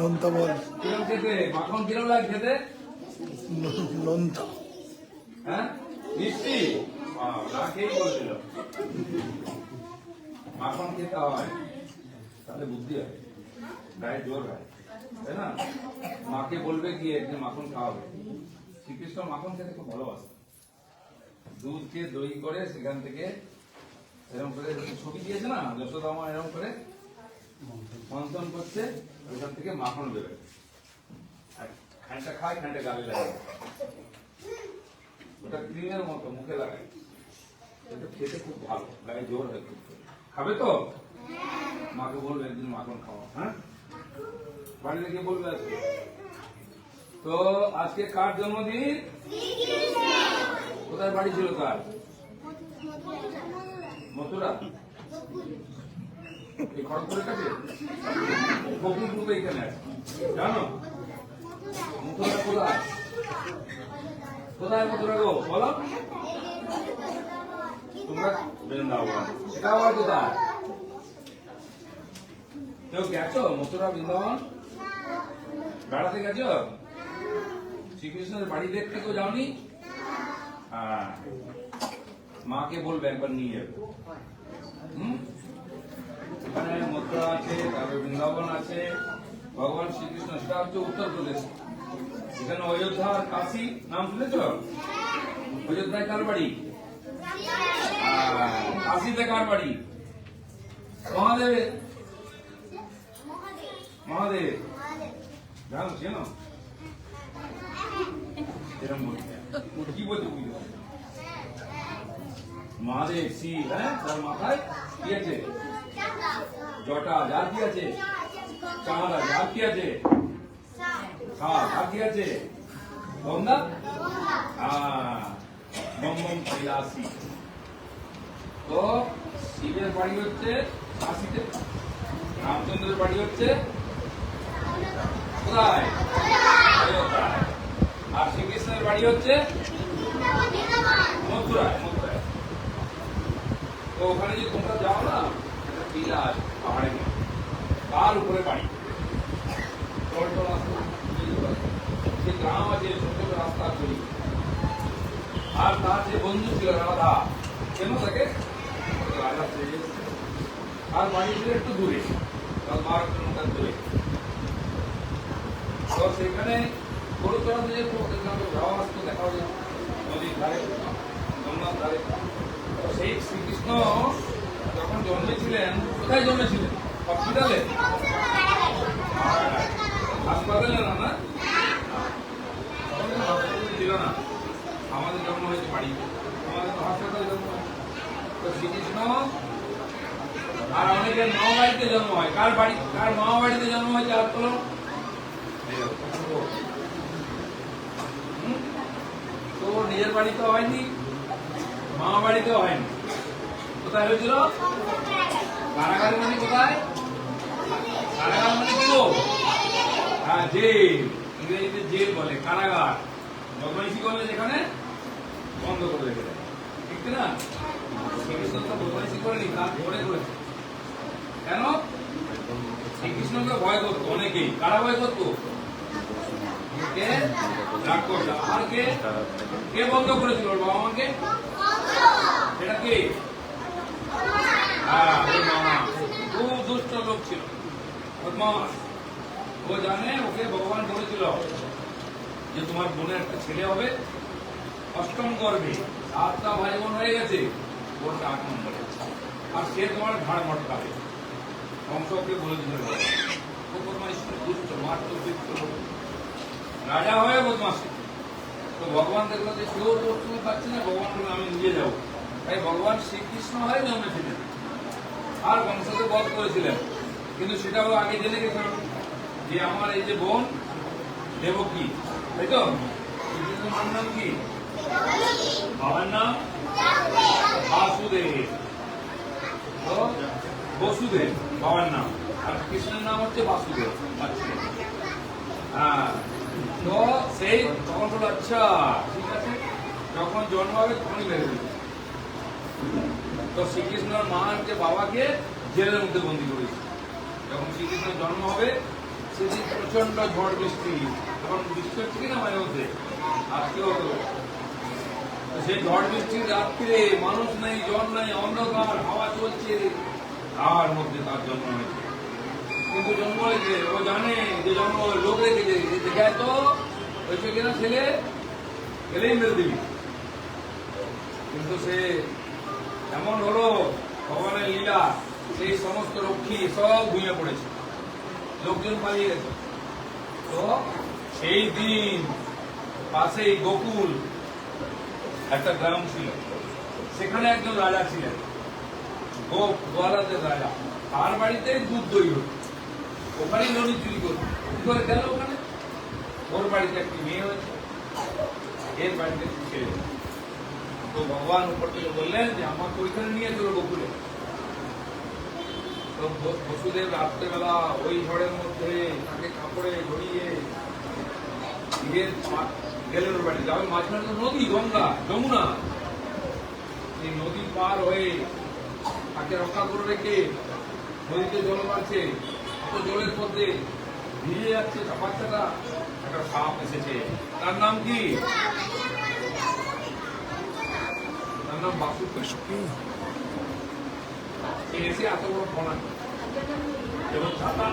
নোনতা বল। খেতে? মাখন কিরম লাগে খেতে? নোনতা হ্যাঁ? মিষ্টি? বাহ, বলছিল মাখন খেতে হয়। তাহলে বুদ্ধি হয়। গায়ে জোর হয়। তাই না? মাকে বলবে গিয়ে একদিন মাখন খাওয়াবে। শ্রীকৃষ্ণ মাখন খেতে খুব ভালোবাসে দুধকে দই করে সেখান থেকে এরকম করে ছবি দিয়েছে না? যশোদা মা এরকম করে মন্থন করছে, ওইখান থেকে মাখন বেরোয় আর খানটা খায় খানটা গালে লাগে। ওটা ক্রিমের মতো, মুখে লাগায় এটা খেতে খুব ভালো, গায়ে জোর হয় খুব। খাবে তো? মাকে বলবে, একদিন মাখন খাওয়া। হ্যাঁ? বাড়িতে গিয়ে বলবে আজকে। তো আজকে কার জন্মদিন? কোথায় বাড়ি ছিল কার মথুরা। এই খড়গপুরের কাছে বকুল গ্রুপে এখানে আছে। জানো? মথুরা কোথায়? কোথায় মথুরা গো? বলো। তোমরা বৃন্দাবন। সেটা আবার কোথায়? কেউ গেছো? মথুরা, বৃন্দাবন? বেড়াতে গেছো? শ্রীকৃষ্ণের বাড়ি দেখতে কেউ যাওনি? হ্যাঁ। মাকে বলবে একবার নিয়ে যাবে। হুম? এখানে মথুরা আছে, তারপরে বৃন্দাবন আছে, ভগবান শ্রীকৃষ্ণ, সেটা হচ্ছে উত্তরপ্রদেশ এখানে অযোধ্যা আর কাশী, নাম শুনেছ? অযোধ্যায় কার বাড়ি? কাশীতে কার বাড়ি? মহাদেবের মহাদেব। জানো চেনো? এরকম বলছে। কি বলছে পারছ? মহাদেব, শিব হ্যাঁ? তার মাথায় কি আছে? জটা, যার কি আছে? চাঁদা, যার কি আছে? কি আছে? হ্যাঁ তো, শিবের বাড়ি হচ্ছে কাশীতে রামচন্দ্রের বাড়ি হচ্ছে কোথায়? আর শ্রীকৃষ্ণের বাড়ি হচ্ছে মথুরায় মথুরায়। তো ওখানে যদি তোমরা যাও টিলা আছে তার উপরে বাড়ি। যে গ্রাম আছে ছোট রাস্তা তৈরি আর তার যে বন্ধু ছিল রাধা, কেন তাকে? রাধা আর বাড়ি ছিল একটু দূরে বারো কিলোমিটার দূরে। তো সেখানে দেখা যায় নদীর ধারে গঙ্গার ধারে। সেই শ্রীকৃষ্ণ যখন জন্মেছিলেন, কোথায় জন্মেছিলেন? হসপিটালে? হাসপাতালে না না? ছিল না। আমাদের জন্ম হয়েছে বাড়ি। আমাদের তো হাসপাতালে জন্ম তো শ্রীকৃষ্ণ আর অনেকের মামা বাড়িতে জন্ম হয়। কার বাড়ি, কার মামা বাড়িতে জন্ম হয়েছে, আর তোলো তো নিজের বাড়িতে হয়নি মামা বাড়িতেও হয়নি। কোথায় হয়েছিল? কারাগার মানে কোথায়? কারাগার মানে কি হ্যাঁ জেল। ইংরেজিতে জেল বলে কারাগার। বদমাইশি করলে যেখানে বন্ধ করে রেখে দেয়। ঠিক না? শ্রীকৃষ্ণ বদমাইশি করেনি তার ধরে করেছে কেন? শ্রীকৃষ্ণকে ভয় করতো অনেকেই। কারা ভয় করতো? কে? আর কে? কে বন্ধ করেছিল? বাবা মাকে? সেটা কে? হ্যাঁ ওর বদমাস। তোমার বোনের একটা ছেলে হবে। অষ্টম বলে দিল ও বদমাইশ দুষ্ট বৃত্ত রাজা হয়ে বদমাসি। তো ভগবান দেখল যে সেও তোর তুমি না, ভগবান আমি নিজে যাব। তাই ভগবান শ্রীকৃষ্ণ হয়ে জন্মেছিলেন আর বংশকে বধ করেছিলেন। কিন্তু সেটাও আগে জেনে গেছিল যে আমার এই যে বোন দেবকী তাই তো? শ্রীকৃষ্ণের মার নাম কি? বাবার নাম? বাসুদেব। বসুদেব, বাবার নাম। আর কৃষ্ণের নাম হচ্ছে বাসুদেব। আচ্ছা। হ্যাঁ। তো সেই তখন বলল আচ্ছা ঠিক আছে। যখন জন্ম হবে, তখনই বেড়ে দেবে। তো শ্রীকৃষ্ণের মা বাবাকে জেলের মধ্যে বন্দি করেছে। যখন শ্রীকৃষ্ণের জন্ম হবে, সেদিন প্রচণ্ড ঝড় বৃষ্টি এখন বৃষ্টি হচ্ছে কিনা মাঝে মধ্যে? তো। সেই ঝড় বৃষ্টির রাত্রে মানুষ নেই, জল নেই, অন্ধকার, হাওয়া চলছে, তার মধ্যে তার জন্ম হয়েছে। কিন্তু জন্ম হয়েছে ও জানে যে জন্ম লোক রেখেছে দেখে তো হয়েছে কিনা ছেলে গেলেই মেরে দিবি। কিন্তু সে এমন হলো ভগবানের লীলা, সেই সমস্ত রক্ষী সব ঘুমিয়ে পড়েছে। লোকজন পালিয়ে গেছে। তো সেই দিন পাশেই গোকুল একটা গ্রাম ছিল। সেখানে একজন রাজা ছিলেন, গোপ গোয়ালাদের রাজা। তার বাড়িতে দুধ দই হতো। ওখানেই নদী চুরি করতো। কি করে গেল ওখানে? ওর বাড়িতে একটি মেয়ে হয়েছে। এর বাড়িতে ছেলে। তো ভগবান উপর থেকে বললেন যে আমাকে ওইখানে নিয়ে চলো গোকুলে তো বসুদেব রাত্রেবেলা ওই ঝড়ের মধ্যে তাকে কাপড়ে গিয়ে গেলেন মাঝখানে তো নদী, গঙ্গা, যমুনা। এই নদী পার হয়ে তাকে রক্ষা করে রেখে নদীতে জল তো জলের মধ্যে ভিজে যাচ্ছে বাচ্চাটা একটা সাপ এসেছে। তার নাম কি? নাম বাসুকৃষ্ণ সে এসে এত বড় ফোনা এবং ছাতা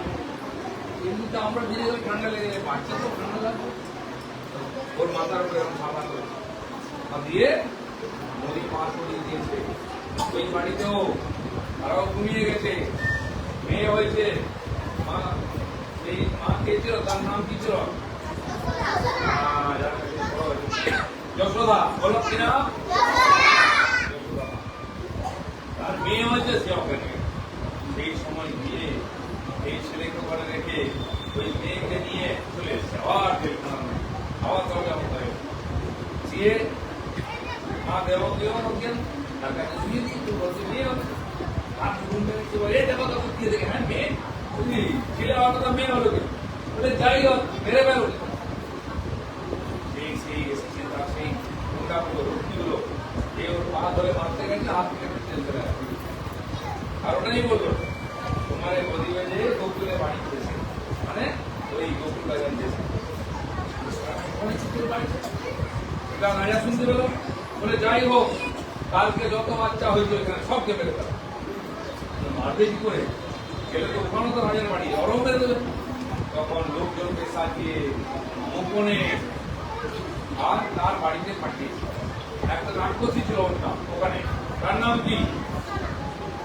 এমনিতে আমরা ভিজে গেলে ঠান্ডা লেগে যায় বাচ্চা তো ঠান্ডা লাগবে। ওর মাথার উপরে এরকম ছাতা আর দিয়ে নদী পার করিয়ে দিয়েছে। ওই বাড়িতেও তারাও ঘুমিয়ে গেছে। মেয়ে হয়েছে। মা এই মা কে ছিল? তার নাম কি ছিল? যশোদা। বলো কি নাম? যশোদা। তার মেয়ে হয়েছে সে ওখানে সেই সময় গিয়ে এই ছেলেকে ঘরে রেখে ওই মেয়েকে নিয়ে চলে এসছে আবার জেলখানা আবার দরজা মতো দিয়ে মা দেবকীয় অজ্ঞান তার কাছে শুয়ে দিয়ে তুই বলছে মেয়ে হবে আর ঘুম পেয়েছে বলে এ দেবতা তো দিয়ে দেখে হ্যাঁ মেয়ে বুঝলি ছেলে হওয়ার কথা মেয়ে হলো কেন বলে যাই হোক মেরে বেরো সেই সেই এসেছে তার সেই গুন্ডা গুলো রুটিগুলো এ ওর পা ধরে মারতে গেছে হাত থেকে টেনে চলে গেছে আর ওটাই বলল তোমার এই প্রতিবেদে গোকুলে বাড়ি করেছে মানে ওই গোকুল বাজার দিয়েছে রাজা শুনতে পেল। বলে যাই হোক কালকে যত বাচ্চা হয়েছে এখানে সবকে মেরে ফেলো মারবে কি করে? গেলে তো ওখানে তো রাজার বাড়ি ওরাও মেরে দেবে। তখন লোকজনকে সাজিয়ে গোপনে আর তার বাড়িতে পাঠিয়েছে। একটা রাক্ষসী ছিল ওর নাম ওখানে। তার নাম কি কি নাম পুতনা বলো পুতনা হ্যাঁ,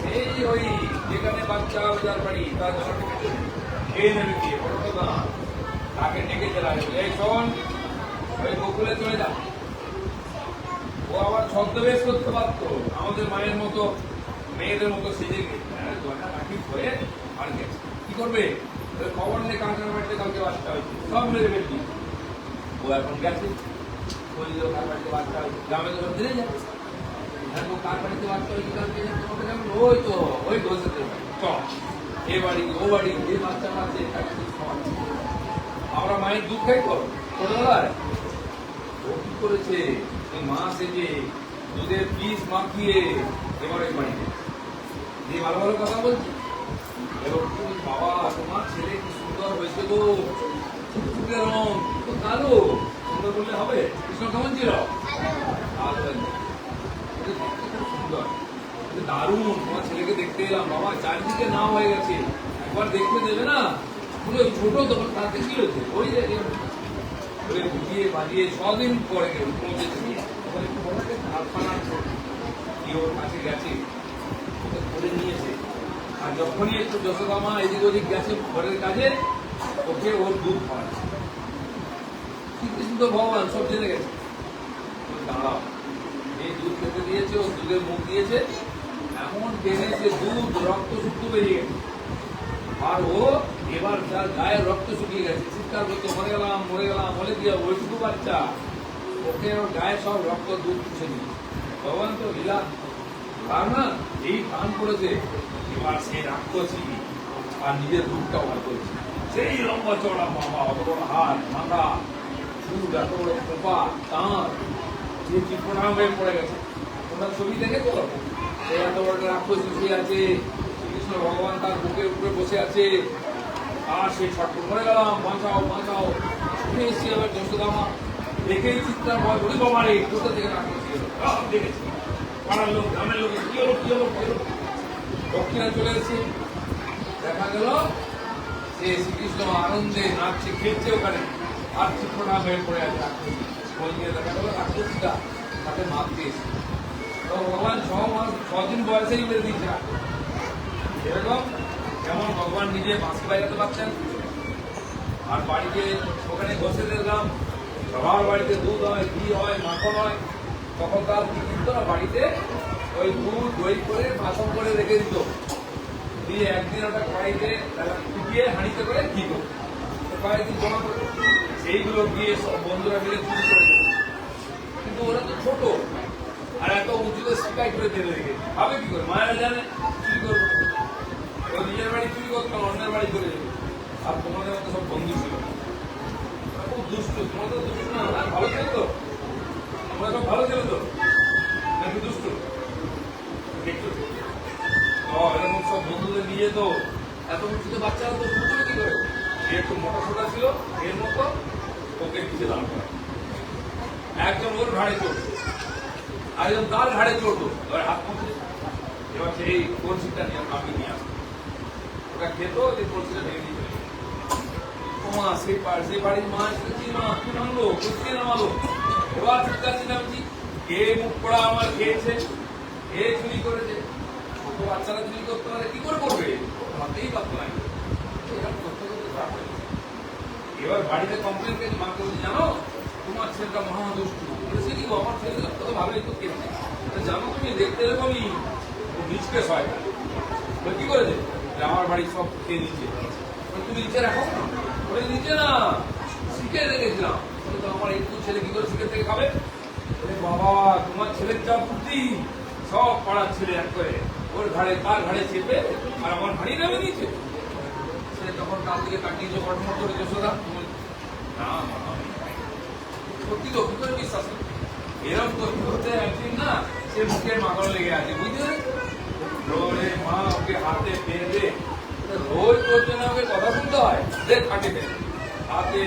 সেই ওই যেখানে বাচ্চা যার বাড়ি তার জন্য খেয়ে নেবে কি বড় কথা তাকে ডেকে চলে আসবে। এই শোন ওই গোকুলে চলে যা। ও আবার ছদ্মবেশ করতে পারতো আমাদের মায়ের মতো মেয়েদের মতো সেজে গেছে। হ্যাঁ, কাঠি করে আর গেছে। কি করবে? খবর নেই কাঁকার বাড়িতে কালকে বাচ্চা হয়েছে সব মেরে ফেলবি। ও এখন গেছে। আমরা মায়ের দুধ খাই করেছে মা সেজে দুধের পিস মাখিয়ে এবার ওই বাড়িতে দিয়ে ভালো ভালো কথা বলছি এবার কি বাবা তোমার ছেলে কি সুন্দর হয়েছে গো রং কালো সুন্দর বললে হবে কৃষ্ণ কেমন ছিল দারুণ। তোমার ছেলেকে দেখতে এলাম। বাবা, চারিদিকে না হয়ে গেছে। একবার দেখতে দেবে না? পুরো ছোট তখন তাতে কি ওই। বলে বুঝিয়ে বাজিয়ে ছদিন পরে গেল, পৌঁছেছে। কারখানার কি ওর কাছে গেছে? ওকে ধরে নিয়েছে। আর যখনই একটু যশোদামা এদিক ওদিক গেছে ঘরের কাজে, ওকে ওর দুধ খাওয়াচ্ছে। শ্রীকৃষ্ণ ভগবান সব জেনে গেছে। দাঁড়াও এই দুধ খেতে দিয়েছে ও দুধের মুখ দিয়েছে, এমন টেনেছে দুধ রক্ত শুক্ত বেরিয়ে গেছে। আর ও এবার তার গায়ের রক্ত শুকিয়ে গেছে। চিৎকার করতে, মরে গেলাম মরে গেলাম, বলে দিয়ে ওইটুকু বাচ্চা? ওকে ওর গায়ে সব রক্ত, দুধ পুষে দিল। ভগবান তো লীলা তার না এই প্রাণ করেছে। এবার সে রাক্ষসী আর নিজের দুধটা বার করেছে। সেই লম্বা চড়া বাবা অত হাত, মাথা হয়ে পড়ে গেছে। ছবি দেখে তো সে আছে, শ্রীকৃষ্ণ ভগবান তার বুকের উপরে বসে আছে। আর সেই ছটফট করে গেলাম, বাঁচাও বাঁচাও। ছুটে এসেছি আবার যশোদামা। দেখেই চিৎকার ভয় বলি, বাবা রে, কোথা থেকে দেখেছি। পাড়ার লোক, গ্রামের লোক, কি হলো কি হলো দক্ষিণা চলে এসেছে। দেখা গেল যে শ্রীকৃষ্ণ আনন্দে নাচছে, খেলছে ওখানে। আর চিত্রটা হয়ে পড়ে আছে। ওই নিয়ে দেখা গেল রাক্ষসীটা তাকে মারতে এসেছে তো ভগবান ছ মাস ছদিন বয়সেই মেরে দিয়েছে। এরকম যেমন ভগবান নিজে বাঁশি বাজাতে পারছেন, আর বাড়িতে ওখানে বসে দেখলাম, সবার বাড়িতে দুধ হয়, ঘি হয়, মাখন হয়, তখন তার কি দিত না বাড়িতে ওই দুধ, দই করে, মাখন করে রেখে দিত দিয়ে একদিন ওটা কড়াইতে ফুটিয়ে হাঁড়িতে করে ঘি করতো কয়েকদিন জমা গিয়ে সব বন্ধুরা মিলে চুরি করে কিন্তু ওরা তো ছোট। আর এত উঁচুতে শিকাই করে ফেলে রেখে ভাবে কি করে? মায়েরা জানে চুরি করব নিজের বাড়ি চুরি করতো অন্যের বাড়ি করে আর তোমাদের মতো সব বন্ধু ছিল। খুব দুষ্ট। তোমরা তো দুষ্ট না হ্যাঁ, ভালো ছিল তো? তোমরা সব ভালো ছিল তো? নাকি দুষ্ট? দেখছ? এরকম সব বন্ধুদের নিয়ে তো এত উঁচুতে বাচ্চারা তো বুঝবে কি করে? এ একটু মোটা সোটা ছিল, এর মতো ওকে পিছিয়ে দাঁড় করা একজন ওর ঘাড়ে চড়তো আর একজন তার ঘাড়ে চড়তো এবার হাত পৌঁছে এবার সেই কলসিটা নিয়ে আমি নিয়ে আসতো ওটা খেত, যে কলসিটা ভেঙে দিয়ে চলে মা সেই পাড় সেই বাড়ির মা কি মা নামলো? কোথায় নামালো এবার চিৎকার চিনামছি কে মুখ পড়া আমার খেয়েছে? কে চুরি করেছে? ছোট বাচ্চারা চুরি করতে পারে, কি করে করবে? ভাবতেই পারতো না এরকম করতে করতে খারাপ হয়ে গেছে। এবার বাড়িতে কমপ্লেন করেছে মাকে বলছি, জানো, তোমার ছেলেটা মহা দুষ্টু বলেছে কি, আমার ছেলে কত ভালোই তো কেমনি জানো, তুমি দেখতে এরকমই, ও নিচকে হয়। তো কি করেছে? আমার বাড়ি সব খেয়ে নিচ্ছে তুমি নিচে রাখো। বলে, নিচে না, শিখে রেখেছিলাম। তো আমার একটু ছেলে কি করে শিখে থেকে খাবে? বাবা, তোমার ছেলের যা বুদ্ধি, সব পাড়ার ছেলে এক করে। ওর ঘাড়ে, তার ঘাড়ে চেপে, আর আমার হাড়ি নামে নিয়েছে সে তখন কাল থেকে কাটিয়েছে ঘটনা করে যশোদা। সত্যি তো কি বিশ্বাস এরকম করতে করতে একদিন না সে মুখের মাগল লেগে আছে, বুঝলে? রোরে মা ওকে হাতে বেঁধে রোজ তোর জন্য ওকে কথা শুনতে হয় দেখ খাটে বেঁধে হাতে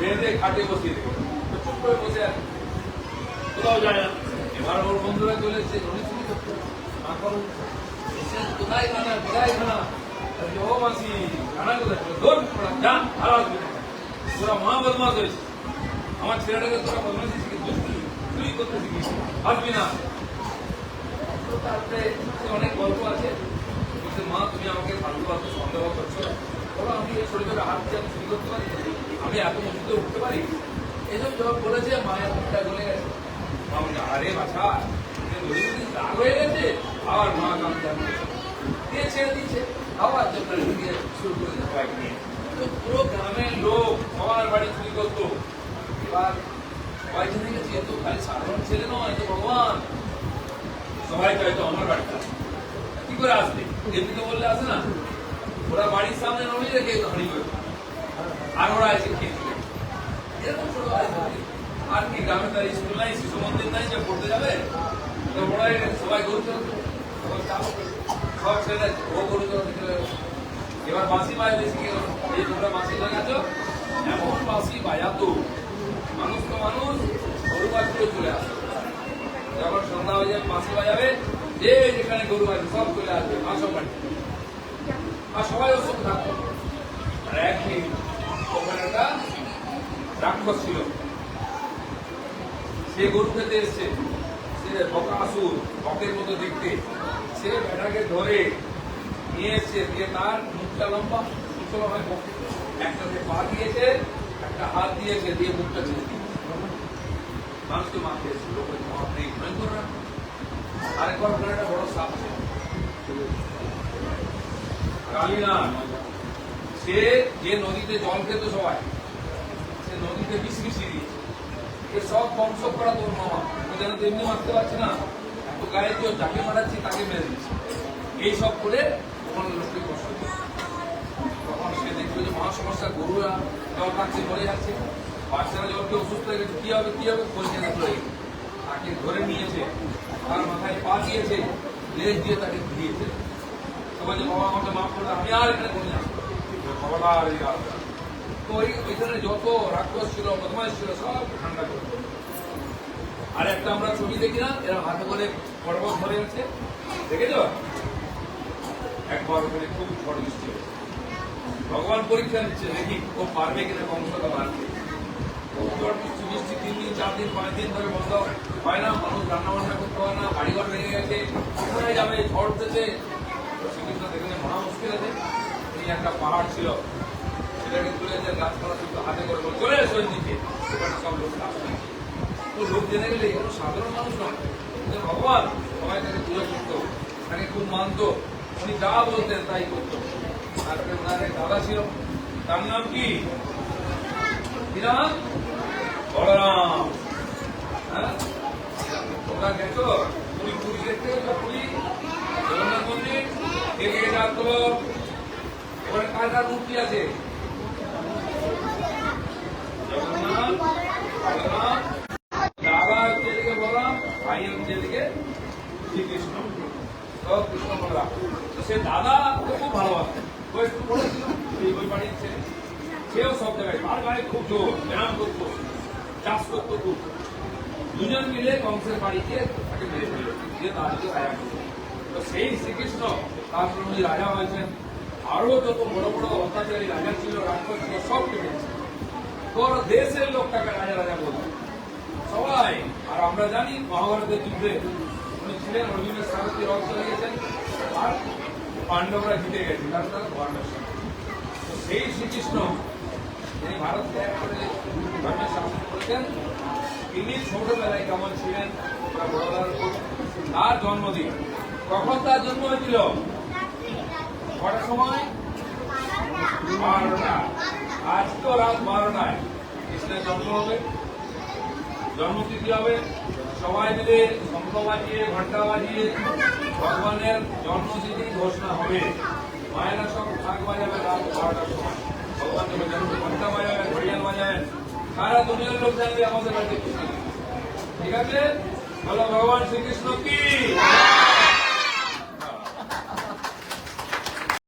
বেঁধে খাটে বসিয়ে দেবে চুপ করে বসে আছে। কোথাও যায় না। এবার ওর বন্ধুরা চলে এসছে ধনী চুরি করতে মা করো এসে কোথায় খানা কোথায় খানা ও মাসি খানা কোথায় ধর যা আর আসবে তোরা মা বদমাস হয়েছে আমার ছেলেটাকে তোরা বদমাসি শিখে চুরি করতে শিখিস আসবি না তারপরে অনেক গল্প আছে বলছে মা তুমি আমাকে ফালতু সন্দেহ করছ বলো আমি এই শরীরে হাত দিয়ে চুরি করতে পারি আমি এত উঁচুতে উঠতে পারি এসব যখন বলেছে মায়ের মুখটা গেছে মা বলছে আরে বাছা রাগ হয়ে গেছে আবার মা কামতে দিয়ে ছেড়ে দিচ্ছে যখন দিয়ে শুরু করে তো পুরো গ্রামের লোক সবার বাড়ি চুরি করতো এবার সবাই জেনে গেছে এ খালি সাধারণ ছেলে নয় তো ভগবান সবাই চাইতো আমার বাড়িতে কি করে আসবে এমনি তো বললে আসে না ওরা বাড়ির সামনে নড়ি রেখে হাঁড়ি করে আর ওরা এসে খেয়েছিল এরকম ছোট। আর কি গ্রামে তার স্কুল নাই শিশু মন্দির নাই যে পড়তে যাবে তো এখানে সবাই গরু চলতো সবাই চাপ সব ছেলে ও এবার বাঁশি বাজাতে শিখে এই তোমরা বাঁশি লাগাচ্ছ এমন বাঁশি বাজাতো মানুষ তো মানুষ গরু বাছুরে চলে আসে যখন সন্ধ্যা হয়ে যাবে বাঁশি বাজাবে যে যেখানে গরু আছে সব চলে আসবে আসো বাড়ি আর সবাই সঙ্গে থাকতো আর একদিন ওখানে একটা রাক্ষস ছিল সে গরু খেতে এসছে, সে বকাসুর বকের মতো দেখতে। সে ব্যাটাকে ধরে নিয়ে এসছে দিয়ে তার মুখটা লম্বা সুচল হয় একটাতে পা দিয়েছে, একটা হাত দিয়েছে, দিয়ে মুখটা ছেড়ে দিয়েছে। মানুষকে মারতে এসছে লোকের জবাব নেই ভয়ঙ্কর না আরেকবার ওখানে একটা বড় সাপ ছিল। কালীনাথ সে যে নদীতে জল খেত সবাই, সে নদীতে বিষ মিশিয়ে দিয়েছে সব বংশ করা তোর মামা। ও যেন এমনি মারতে পারছে না। গায়ে কেউ যাকে মারাচ্ছি তাকে মেরে দিচ্ছে এই সব করে ওখানে লোককে কষ্ট। তখন সে দেখল যে মহা সমস্যা গরুরা জল খাচ্ছে মরে যাচ্ছে বাচ্চারা যখন কেউ অসুস্থ হয়ে গেছে কি হবে কি হবে খোঁজ নিয়ে দেখল। তাকে ধরে নিয়েছে তার মাথায় পা দিয়েছে লেজ দিয়ে তাকে দিয়েছে তো বলছে বাবা আমাকে মাফ করে আমি আর এখানে কোনো না। খবরদার এই তো ওই ওইখানে যত রাক্ষস ছিল বদমাইশ ছিল সব ঠান্ডা করে আর একটা আমরা ছবি দেখি না এরা হাতে করে পর্বত ধরে আছে। দেখেছ? খুব ঝড় বৃষ্টি হয়েছে। ভগবান পরীক্ষা নিচ্ছে দেখি ও পারবে কিনা বংশটা বাড়বে বৃষ্টি তিন দিন, চার দিন, পাঁচ দিন ধরে বন্ধ। হয় না, মানুষ রান্না বান্না করতে হয় না বাড়িঘর ভেঙে গেছে, কোথায় যাবে, ঝড় শ্রীকৃষ্ণ দেখলে মহা মুশকিল আছে। তিনি একটা পাহাড় ছিল, সেটাকে তুলে যে গাছপালা শুধু হাতে করে চলে এসো সব লোক আসবে তো লোক জেনে গেলে এগুলো সাধারণ মানুষ নয়। কিন্তু ভগবান সবাই তাকে পুজো করতো তাকে খুব মানতো। উনি যা বলতেন তাই করতো। তারপরে ওনার এক দাদা ছিল। তার নাম কি? নাম বলরাম। হ্যাঁ? তোমরা গেছো? পুরী পুরী দেখতে পুরী। জগন্নাথ মন্দির। কে যাত ওখানে কার কার মূর্তি আছে জগন্নাথ বলরাম দাদা হচ্ছে এদিকে বলরাম ভাই হচ্ছে এদিকে শ্রীকৃষ্ণ সব কৃষ্ণ বলরাম তো সে দাদা ওকে খুব ভালোবাসতেন ও একটু পড়েছিল এই বই বাড়ির ছেলে সেও সব জায়গায় তার গায়ে খুব জোর ব্যায়াম করতো চাষ করতো খুব দুজন মিলে কংসের বাড়িতে তাকে মেরে দিয়ে তার দিকে রাজা করল তো সেই শ্রীকৃষ্ণ তারপর উনি রাজা হয়েছেন আরও যত বড় বড় অত্যাচারী রাজা ছিল, রাক্ষস ছিল, সব কেটেছে তোর দেশের লোক তাকে রাজা রাজা বলতো সবাই, আর আমরা জানি মহাভারতের যুদ্ধে উনি ছিলেন অর্জুনের সারথী রথ চালিয়েছেন আর পাণ্ডবরা জিতে গেছে কারণ তারা ধর্মের সঙ্গে তো সেই শ্রীকৃষ্ণ, যিনি ভারত ত্যাগ করে ধর্মের শাসন করেছেন তিনি ছোটবেলায় কেমন ছিলেন? তার জন্মদিন। কখন তার জন্ম হয়েছিল? কটার সময়? বারোটা। রাত বারোটায়। কৃষ্ণের জন্ম হবে। জন্মতিথি হবে। সবাই মিলে শঙ্খ বাজিয়ে ঘণ্টা বাজিয়ে ভগবানের জন্মতিথি ঘোষণা হবে। মায়েরা সব ঢাক বাজাবে রাত বারোটার সময়। ভগবানের জন্ম ঘণ্টা ঘড়িয়াল বাজাবেন, সারা দুনিয়ার লোক জানবে আমাদের বাড়িতে কৃষ্ণ ঠিক আছে? বলো ভগবান শ্রীকৃষ্ণ কি?